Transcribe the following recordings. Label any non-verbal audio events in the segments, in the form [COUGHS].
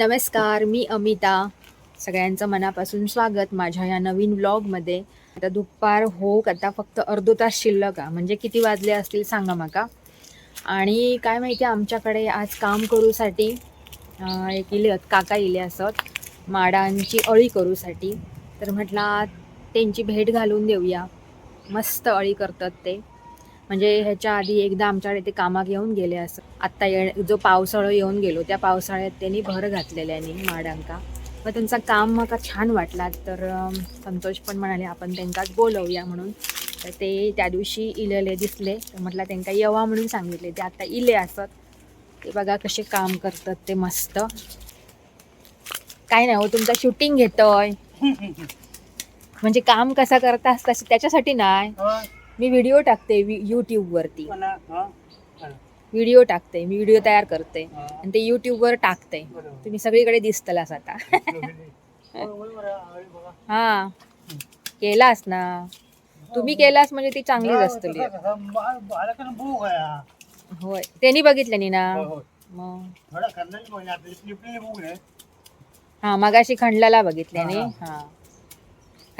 नमस्कार मी अमिता. सगळ्यांचं मनापासून स्वागत माझ्या या नवीन व्लॉगमध्ये आता दुपार होक आता फक्त अर्धो तास शिल्लक आहे. म्हणजे किती वाजले असतील सांगा माका. आणि काय माहिती आमच्याकडे आज काम करूसाठी एक इले आहेत, काका इले असत माडांची अळी करूसाठी. तर म्हटलं त्यांची भेट घालून देऊया. मस्त अळी करतात ते. म्हणजे ह्याच्या आधी एकदा आमच्याकडे ते कामाक येऊन गेले असं. आत्ता ये जो पावसाळा येऊन गेलो त्या पावसाळ्यात त्यांनी भर घातलेल्यानी माडांका. मग त्यांचं काम म्हाका छान वाटला तर संतोष पण म्हणाले आपण त्यांकाच बोलवूया म्हणून. तर ते त्या दिवशी इलेले दिसले. तर म्हटलं त्यांका येवा म्हणून सांगितले. ते आता इले असत. ते बघा कसे काम करतात ते मस्त. काय नाही हो तुमचं शूटिंग घेतोय. [LAUGHS] म्हणजे काम कसा करतास तसे त्याच्यासाठी नाही. मी व्हिडिओ टाकते यूट्यूबवरती व्हिडिओ टाकते मी व्हिडिओ तयार करते. आणि ते यूट्यूबवर टाकते. तुम्ही सगळीकडे दिसतलास आता. [LAUGHS] हा केलास ना. तुम्ही केलास म्हणजे ती चांगलीच असतली होय. त्यांनी बघितल्यानी ना मग. हा मगाशी खंडलाला बघितल्यानी हा, हा.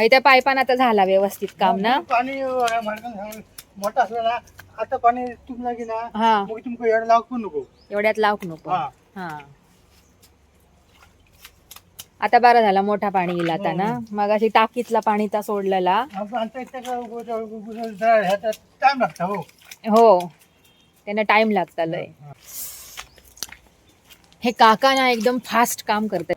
त्या पायपान आता झाला व्यवस्थित काम ना? पाणी मोठा असलं ना आता पाणी तुमला की ना हा. मग तुमका येड लावू पण नको. एवढ्यात लावक नको. हा. हा. आता बरा झाला मोठा पाणी येईल आता ना? मग अशी टाकीतला सोडलेला. आपण ह्याच्यात टाइम लागता हो. हो. त्यांना टाइम लागता लय. हे. काका ना एकदम फास्ट काम करतात.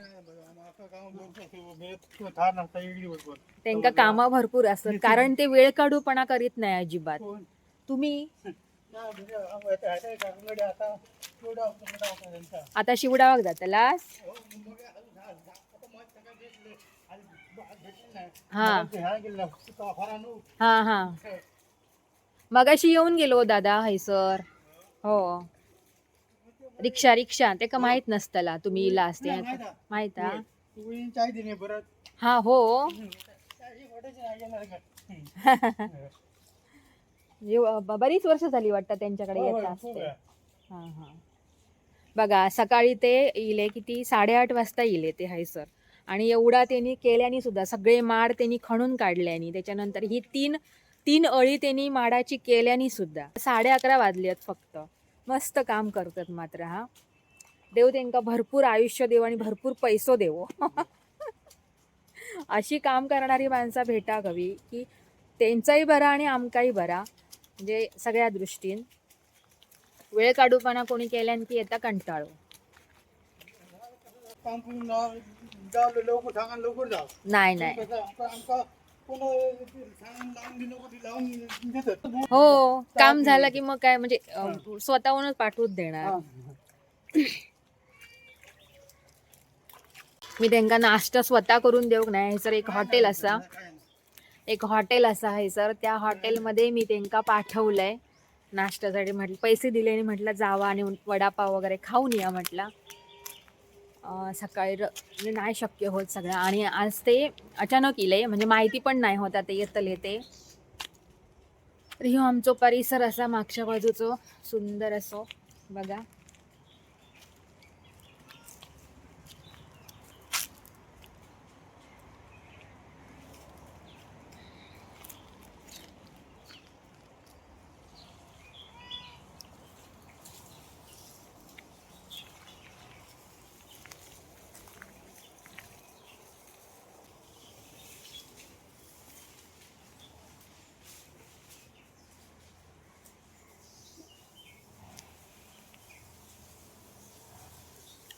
त्यांका कामा भरपूर असतात. कारण ते वेळ काढूपणा करीत नाही अजिबात. तुम्ही? आता शिवडावाक जातलास हा. हा हा. मगाशी येऊन गेलो दादा हैसर हो. रिक्षा रिक्षा. ते का माहीत नसतला. तुम्ही इला असते माहीत हा? चाय दिने परत. हा हो. [LAUGHS] ब- बरीच वर्ष झाली वाटतं त्यांच्याकडे येत असते. हा हा. बघा सकाळी ते इले किती? साडेआठ वाजता इले ते हैसर आणि एवढा त्यांनी केल्याने सुद्धा सगळे माड त्यांनी खणून काढल्यानी त्याच्यानंतर ही तीन तीन अळी त्यांनी माडाची केल्यानी सुद्धा. साडे अकरा वाजले आहेत फक्त. मस्त काम करतात मात्र हा. देव त्यांका भरपूर आयुष्य देव आणि भरपूर पैसो देव. [LAUGHS] अशी काम करणारी माणसं भेटा हवी की त्यांचाही बरा आणि आमकाही बरा म्हणजे सगळ्या दृष्टीन. वेळ काढूपणा कोणी केल्यान की येता कंटाळो. नाही नाही. हो काम झालं की मग काय म्हणजे स्वतःहूनच पाठवूच देणार. मी त्यांना नाश्ता स्वतः करून देऊ नाही हे सर एक हॉटेल असा. एक हॉटेल असा हयसर त्या हॉटेलमध्ये मी त्यांना पाठवलंय नाश्त्यासाठी म्हटलं पैसे दिले आणि म्हटलं जावा आणि वडापाव वगैरे खाऊन या म्हटलं. सकाळी र- म्हणजे नाही शक्य होत सगळं. आणि आज ते अचानक इले म्हणजे माहिती पण नाही होत आता येतले ते. तर ह्यो आमचो परिसर असा मागच्या बाजूचो सुंदर असो बघा.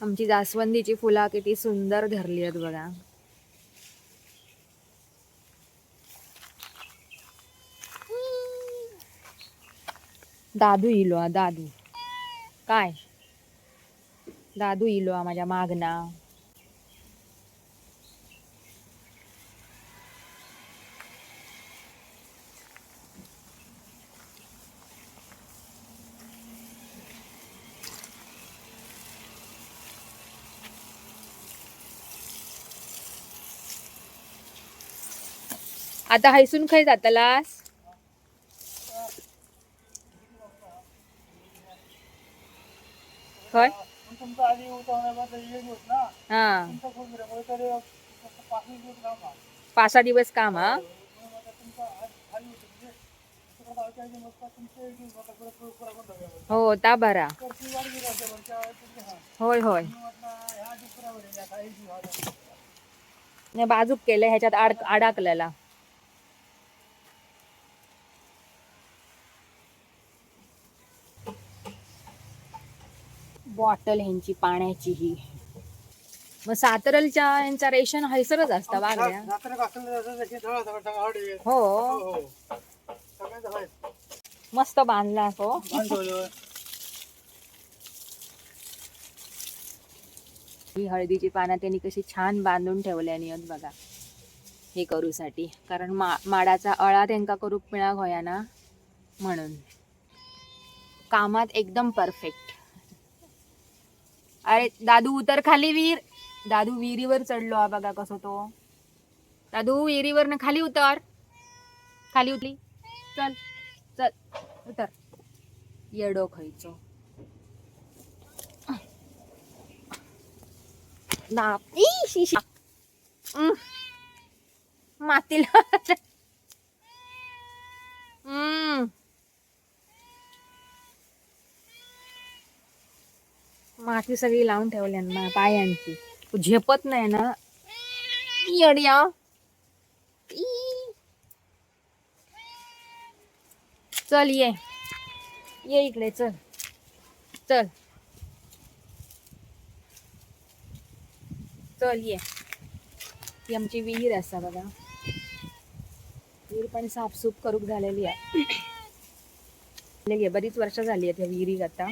आमची जास्वंदीची फुला किती सुंदर धरली आहेत बघा. दादू इलो दादू. काय? दादू इलो माझ्या मागना. आता हैसून खाय जाता लास खय हा. पाच सहा दिवस काम हा? हो ता होय होय. बाजूक केलं ह्याच्यात आड आडाकलेला मस्त तुमचे एक दिवस आता परत परत परत परत लावूया. हो ता बरा तर ती वाट गेली असेल, पण त्या तुमचे हा. होय होय मी म्हटलं, ह्या आधी पुरावर आहे, आता एक दिवस हा. ने बाजूक केलं ह्याच्यात आड अडकलेला बॉटल ह्यांची पाण्याची ही मग सातरलच्या यांचा रेशन हैसरच असतं वागड्या हो. मस्त बांधला हो ही हळदीची पानं त्यांनी कशी छान बांधून ठेवल्यानी आहेत बघा. हे करूसाठी. कारण मा माडाचा अळा त्यांका करूक मिळा होया ना. म्हणून. कामात एकदम परफेक्ट अरे दादू उतर खाली वीर. दादू विहिरीवर चढलो. हा बघा कसं तो. दादू विहिरीवर खाली उतर. खाली उतली चल चल उतर. येडो खायचो. ना हम्म. मातीला. माती सगळी लावून ठेवली ना पायांची. झेपत नाही ना. येड्या चल ये. ये इकडे चल. चल. चल ये. ती आमची विहीर असा बघा. विहीर पण साफसूफ करूक झालेली आहे. [COUGHS] बरीच वर्ष झाली आहे त्या विहिरीत आता.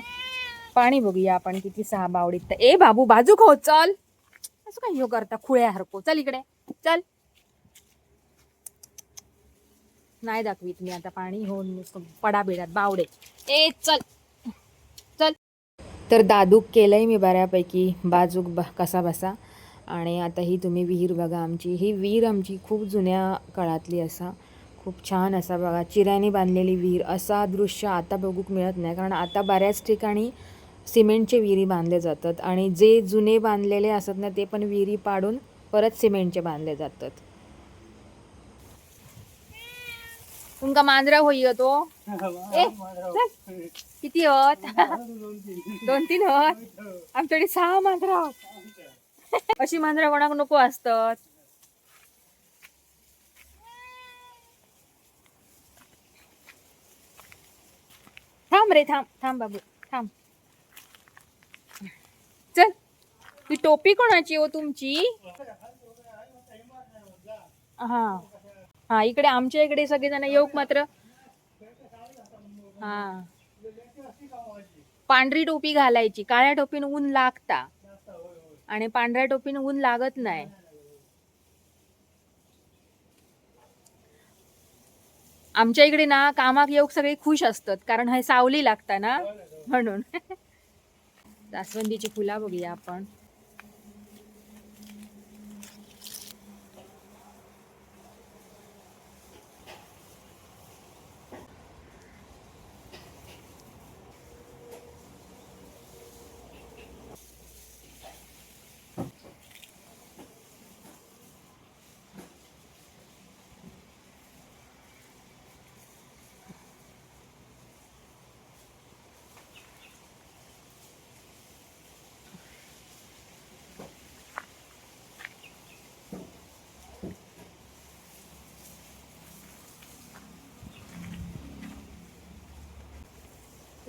पाणी बघूया आपण किती सहा बावडीत. तर ए बाबू बाजू खो चल. असं काय हो करता खुळ्या हरको चल इकडे. चल. नाही दाखवीत मी आता पाणी. होऊन नुसतं पडा बिडात बावडे. ए चल. चल. तर दादूक केलंय मी बऱ्यापैकी. बाजूक ब कसा बसा. आणि आता ही तुम्ही विहीर बघा आमची. ही विहीर आमची खूप जुन्या काळातली असा. खूप छान असा बघा. चिऱ्याने बांधलेली विहीर. असा दृश्य आता बघूक मिळत नाही. कारण आता बऱ्याच ठिकाणी सिमेंटचे विहिरी बांधले जातात आणि जे जुने बांधलेले असतात ना ते पण विहिरी पाडून परत सिमेंटचे बांधले जातात. तुमका मांजरा होई तो. [LAUGHS] ए चल. किती होत? [LAUGHS] दोन तीन. दोन तीन होत. आमच्याकडे सहा मांजरा होत. [LAUGHS] अशी मांजरा कोणाक नको असतात. थांब रे थांब. थांब बाबू थांब. चल. ती टोपी कोणाची हो तुमची? हा. हा इकडे आमच्या इकडे सगळेजण येऊक मात्र. हा. पांढरी टोपी घालायची. काळ्या टोपीन ऊन लागता. आणि पांढऱ्या टोपीन ऊन लागत नाही. आमच्या इकडे ना कामाक येऊक सगळे खुश असतात. कारण हे सावली लागता ना म्हणून. [LAUGHS] जास्वंदीची फुला बघूया आपण.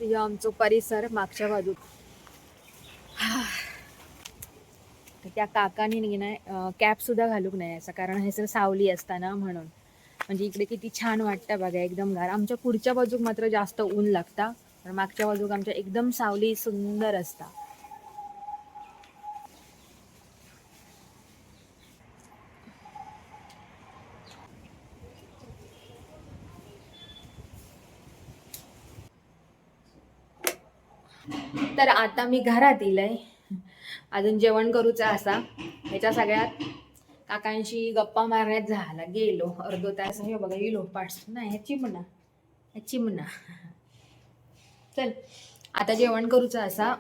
तर आमचो परिसर मागच्या बाजूक त्या काकानी नी कॅपसुद्धा कॅप सुद्धा घालूक नाही असं कारण हे सर सावली असताना म्हणून. म्हणजे इकडे किती छान वाटतं बघा एकदम गार. आमच्या पुढच्या बाजूक मात्र जास्त ऊन लागता पण मागच्या बाजूक आमच्या एकदम सावली सुंदर असता. तर आता मी घरात आहे अजून जेवण करूचा असा. ह्याच्या सगळ्यात काकांशी गप्पा मारण्यात झाला. गेलो. अर्धो तास हे बघा येलो पाठ नाही ह्याची म्हणा ह्याची म्हणा चल आता जेवण करूचा असा.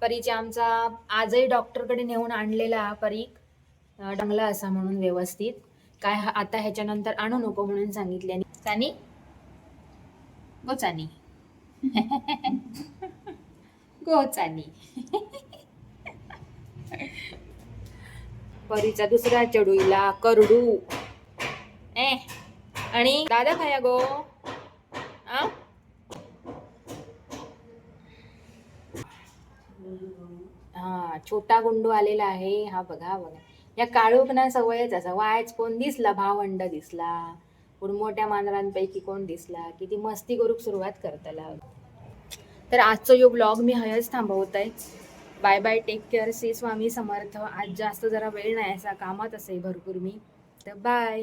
परीच्या आमचा आजही डॉक्टरकडे नेऊन आणलेला हा परीक अं, डंगला असा म्हणून व्यवस्थित. काय आता ह्याच्यानंतर आणू नको म्हणून सांगितल्याने. चानी गो चानी [LAUGHS] गो चानी परीचा दुसरा चढूईला करडू. ए आणि दादा खाया गो. आ? हा छोटा गुंडू आलेला आहे. हा बघा हा बघा. या काळोख ना सवयच असा. वायच कोण दिसला भावंड दिसला. कोण मोठ्या मांजरांपैकी कोण दिसला. की ती मस्ती करूक सुरुवात करतला. तर आजचा यो ब्लॉग मी हयच थांबवत आहे बाय बाय टेक केअर से स्वामी समर्थ. आज जास्त जरा वेळ नाही असा कामात असे भरपूर मी. तर बाय